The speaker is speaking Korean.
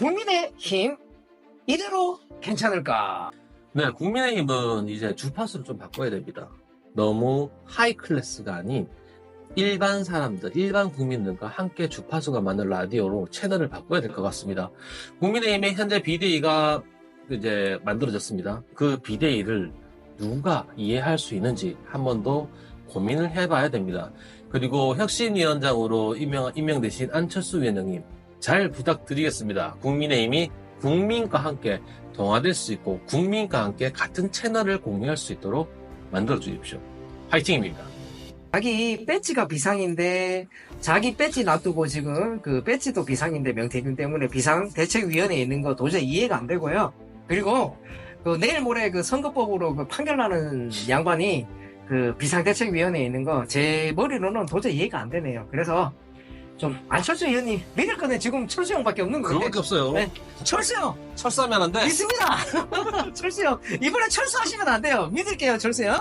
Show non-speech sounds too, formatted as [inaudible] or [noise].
국민의힘 이대로 괜찮을까? 네, 국민의힘은 이제 주파수를 좀 바꿔야 됩니다. 너무 하이 클래스가 아닌 일반 사람들, 일반 국민들과 함께 주파수가 맞는 라디오로 채널을 바꿔야 될 것 같습니다. 국민의힘의 현재 비대위가 이제 만들어졌습니다. 그 비대위를 누가 이해할 수 있는지 한 번 더 고민을 해봐야 됩니다. 그리고 혁신위원장으로 임명, 임명되신 안철수 위원장님 잘 부탁드리겠습니다. 국민의힘이 국민과 함께 동화될 수 있고 국민과 함께 같은 채널을 공유할 수 있도록 만들어 주십시오. 화이팅입니다. 자기 배지가 비상인데 자기 배지 놔두고 지금 그 배지도 비상인데 명태균 때문에 비상 대책위원회에 있는 거 도저히 이해가 안 되고요. 그리고 그 내일 모레 그 선거법으로 그 판결나는 양반이 그 비상대책위원회에 있는 거 제 머리로는 도저히 이해가 안 되네요. 그래서 좀 안철수 의원님 믿을 거는 지금 철수 형밖에 없는 건데 그거밖에 없어요. 네. 철수 형 철수하면 안 돼. 믿습니다. [laughs] 철수 형 이번에 철수하시면 안 돼요. 믿을게요 철수 형.